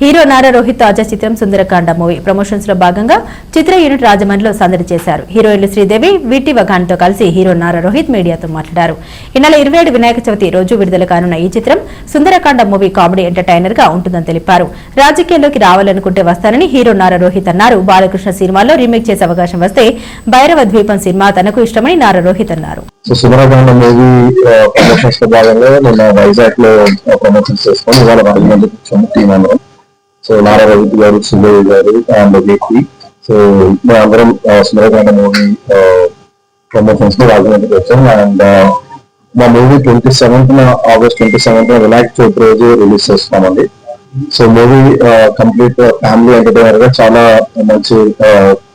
hero Nara Rohit తాజా చిత్రం Sundarakanda movie. ప్రమోషన్స్లో భాగంగా చిత్ర యూనిట్ రాజమండ్రిలో సందడి చేశారు. హీరోయిన్లు శ్రీదేవి విటి వఘాన్తో కలిసి హీరో నారా రోహిత్ మీడియాతో మాట్లాడారు. ఈ నెల ఇరవై ఏడు వినాయక చవితి రోజు విడుదల కానున్న ఈ చిత్రం సుందరకాండ మూవీ కామెడీ ఎంటర్టైనర్గా ఉంటుందని తెలిపారు. రాజకీయాల్లోకి రావాలనుకుంటే వస్తానని హీరో నారా రోహిత్ అన్నారు. బాలకృష్ణ సినిమాలో రీమేక్ చేసే అవకాశం వస్తే భైరవ ద్వీపం సినిమా తనకు ఇష్టమని నారా రోహిత్ అన్నారు. సో సుందరకాండ మూవీ ప్రమోషన్స్లో భాగంగా నిన్న వైజాగ్లో ప్రమోషన్స్ చేసుకొని ఇవాళ రాజమండ్రి టీం అందరం సో నారా రవిత్ గారు సుబ్బయ్య గారు అండ్ వ్యక్తి సో ఇప్పుడు అందరం సుందరకాండ మూవీ ప్రమోషన్స్లో రాజమండ్రికి వచ్చాం. అండ్ మా movie twenty seventh August twenty seventh Vinayaka Chavithi రోజు రిలీజ్ చేస్తామండి సో మూవీ కంప్లీట్ ఫ్యామిలీ ఎంటర్టైనర్గా చాలా మంచి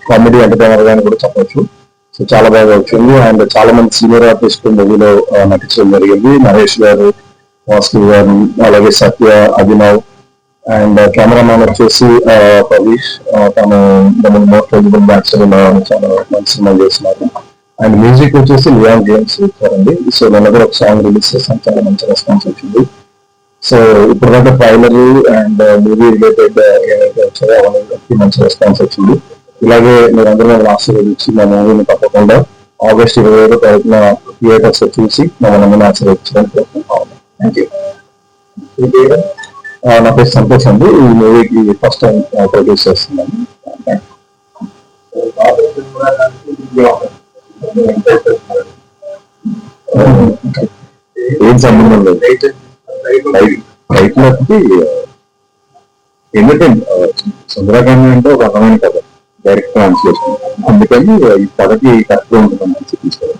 కామెడీ ఎంటర్టైనర్గా అని కూడా చెప్పొచ్చు. సో చాలా బాగా వచ్చింది అండ్ చాలా మంది సీనియర్ ఆర్టిస్ట్ మూవీలో నటించడం జరిగింది. నరేష్ గారు వాసు గారు అలాగే Satya Abhinav and cameraman uh, వచ్చేసి ఆ, పవీష్ ఆ, తను మోస్ట్ ఎలిజిబుల్ బ్యాట్స్మెన్ చాలా మంచి సినిమా చేసినారు అండ్ మ్యూజిక్ వచ్చేసి లియాన్ గేమ్స్ ఇచ్చారండి సో నిన్న కూడా ఒక సాంగ్ రిలీజ్ చేస్తాం చాలా మంచి రెస్పాన్స్ వచ్చింది. సో ఇప్పుడు దాకా ట్రైలర్ అండ్ మూవీ రిలేటెడ్ ఏవైతే వచ్చాయో అవన్నీ మంచి రెస్పాన్స్ వచ్చింది. ఇలాగే మీరందరూ నన్ను ఆశీర్వదించి మా మూవీని తప్పకుండా ఆగస్ట్ ఇరవై ఏడు తరఫున థియేటర్స్ చూసి మమ్మల్ని అందరినీ ఆశీర్వదించడానికి కోరుకుంటున్నాను థ్యాంక్ యూ నా పేరు సంతోష్ అండి. ఈ మూవీకి ఫస్ట్ టైం ప్రొడ్యూస్ చేస్తున్నాను. ఏం సంబంధం లేదు. రైట్లోకి ఎందుకంటే సుందరకాండ అంటే ఒక రకమైన కథ. డైరెక్ట్ ట్రాన్స్లేషన్ అందుకని ఈ కథకి కరెక్ట్ ఉంటుంది మంచి తీసుకోవాలి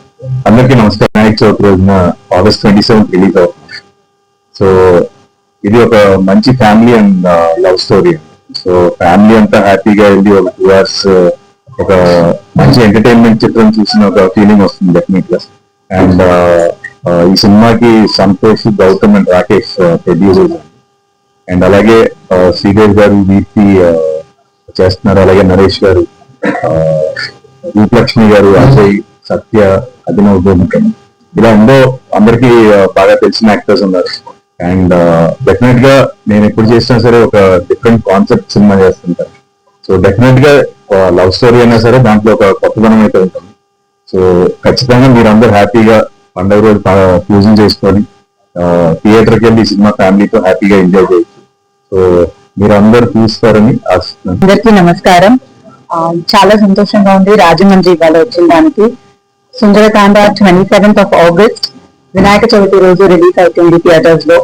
అందరికీ నమస్కారం వినాయక చవితి రోజున ఆగస్ట్ ట్వంటీ సెవెన్ రిలీజ్ అవుతుంది. సో ఇది ఒక మంచి family and love story so family అంతా హ్యాపీగా వెళ్ళి ఒక టూ అవర్స్ uh, ఒక మంచి ఎంటర్టైన్మెంట్ చిత్రం చూసిన ఒక ఫీలింగ్ వస్తుంది డెఫినెట్గా అండ్ ఈ సినిమాకి Santosh Gautam and Rakesh uh, producers and అలాగే ఆ, శ్రీదేవి గారు దీప్తి చేస్తున్నారు. అలాగే నరేష్ గారు రూపలక్ష్మి గారు అజయ్ సత్య అభినవ్ గోముఖన్ ఇలా ఉందో అందరికి బాగా తెలిసిన యాక్టర్స్ ఉన్నారు. అండ్ డెఫినెట్గా నేను ఎప్పుడు చేసినా సరే ఒక డిఫరెంట్ కాన్సెప్ట్ సినిమా చేస్తుంటాను. సో డెఫినెట్గా లవ్ స్టోరీ అయినా సరే దాంట్లో ఒక కొత్తదనం అయితే ఉంటుంది. సో ఖచ్చితంగా మీరందరూ హ్యాపీగా పండుగ రోజు పూజలు చేసుకొని థియేటర్కి వెళ్ళి సినిమా ఫ్యామిలీతో హ్యాపీగా ఎంజాయ్ చేయొచ్చు. సో మీరు అందరు చూస్తారని ఆశిస్తున్నాను. అందరికీ నమస్కారం. చాలా సంతోషంగా ఉంది రాజమండ్రి ఇవాళ వచ్చిన దానికి. Sundarakanda twenty seventh of August Vinayaka Chavithi రోజు రిలీజ్ అవుతుంది థియేటర్స్లో.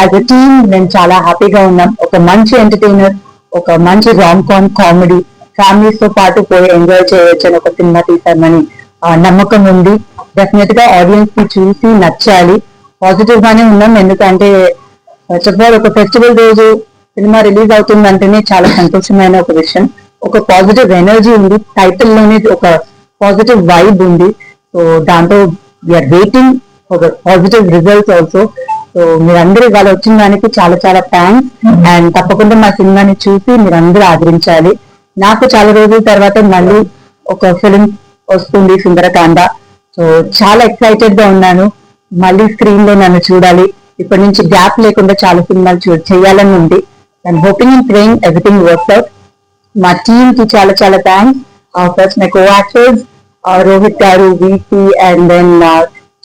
యాజ్ ఎ టీమ్ మేము చాలా హ్యాపీగా ఉన్నాం. ఒక మంచి ఎంటర్టైనర్ ఒక మంచి రామ్ కామ్ కామెడీ ఫ్యామిలీస్తో పాటు పోయి ఎంజాయ్ చేయొచ్చు అని ఒక సినిమా తీసామని నమ్మకం ఉంది. డెఫినెట్గా ఆడియన్స్కి చూసి నచ్చాలి. పాజిటివ్ గానే ఉన్నాం. ఎందుకంటే ఫస్ట్ ఒక ఫెస్టివల్ రోజు సినిమా రిలీజ్ అవుతుందంటేనే చాలా సంతోషమైన ఒక విషయం. ఒక పాజిటివ్ ఎనర్జీ ఉంది. టైటిల్లోనే ఒక పాజిటివ్ వైబ్ ఉంది. సో దాంతో we are waiting for positive results also so మీరందరూ ఇవాళ వచ్చిన దానికి చాలా చాలా థ్యాంక్స్ అండ్ తప్పకుండా మా సినిమాని చూసి మీరందరూ ఆదరించాలి. నాకు చాలా రోజుల తర్వాత మళ్ళీ ఒక ఫిలిం వస్తుంది సుందరకాండ. సో చాలా ఎక్సైటెడ్గా ఉన్నాను. మళ్ళీ స్క్రీన్లో నన్ను చూడాలి. ఇప్పటి నుంచి గ్యాప్ లేకుండా చాలా సినిమాలు చూ చేయాలని ఉంది. And hoping and praying everything works మా టీమ్కి చాలా చాలా thanks first my co actors Rohit గారు వీపీ అండ్ దెన్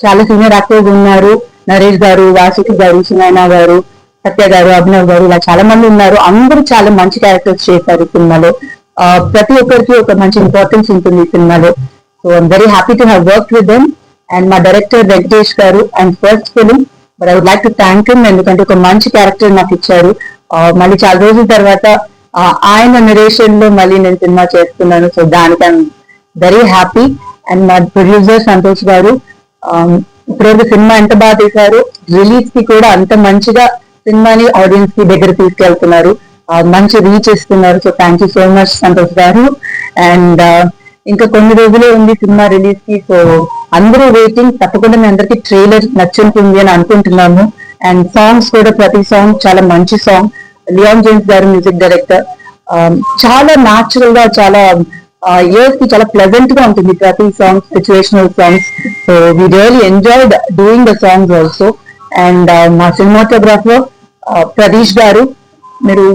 చాలా సీనియర్ యాక్టర్స్ ఉన్నారు. నరేష్ గారు వాసుకి గారు సునైనా గారు సత్య గారు అభినవ్ గారు ఇలా చాలా మంది ఉన్నారు. అందరూ చాలా మంచి క్యారెక్టర్స్ చేశారు సినిమాలో. ప్రతి ఒక్కరికి ఒక మంచి ఇంపార్టెన్స్ ఉంటుంది ఈ సినిమాలో. So I'm very happy to have work with them and మా డైరెక్టర్ వెంకటేష్ గారు and first film but I would like to thank him ఎందుకంటే ఒక మంచి క్యారెక్టర్ నాకు ఇచ్చారు. మళ్ళీ చాలా రోజుల తర్వాత ఆయన నరేషన్లో మళ్ళీ నేను సినిమా చేస్తున్నాను. సో దానికి వెరీ హ్యాపీ అండ్ మా ప్రొడ్యూసర్ సంతోష్ గారు um, ఇప్పుడు సినిమా ఎంత బాగా తీశారు? రిలీజ్కి కూడా అంత మంచిగా సినిమాని ఆడియన్స్కి దగ్గర తీసుకెళ్తున్నారు. మంచి రీచ్ ఇస్తున్నారు. So thank you so much Santosh గారు. అండ్ uh, ఇంకా కొన్ని రోజులే ఉంది సినిమా రిలీజ్కి. సో అందరూ వెయిటింగ్ తప్పకుండా మీ అందరికి ట్రైలర్ నచ్చుంటుంది అని అనుకుంటున్నాము. అండ్ సాంగ్స్ కూడా ప్రతి సాంగ్ చాలా మంచి సాంగ్ లియాన్ జేమ్స్ గారు మ్యూజిక్ డైరెక్టర్ um, చాలా న్యాచురల్గా చాలా ఇయర్స్కి చాలా ప్లెజెంట్గా ఉంటుంది ప్రతి song situational songs so we really enjoyed doing the songs also and మా సినిమాటోగ్రాఫర్ ప్రదీష్ గారు మీరు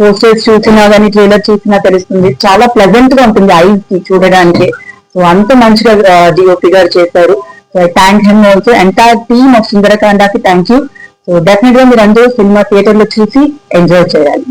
పోస్టర్స్ చూసినా కానీ ట్రైలర్ చూసినా తెలుస్తుంది. చాలా ప్లెజెంట్గా ఉంటుంది ఐస్కి చూడడానికి. సో అంత మంచిగా డిఓపి గారు చేశారు. So I thank him also entire team of సుందరకాండకి thank you so డెఫినెట్గా మీరు అందరూ సినిమా థియేటర్లో చూసి ఎంజాయ్ చేయాలి.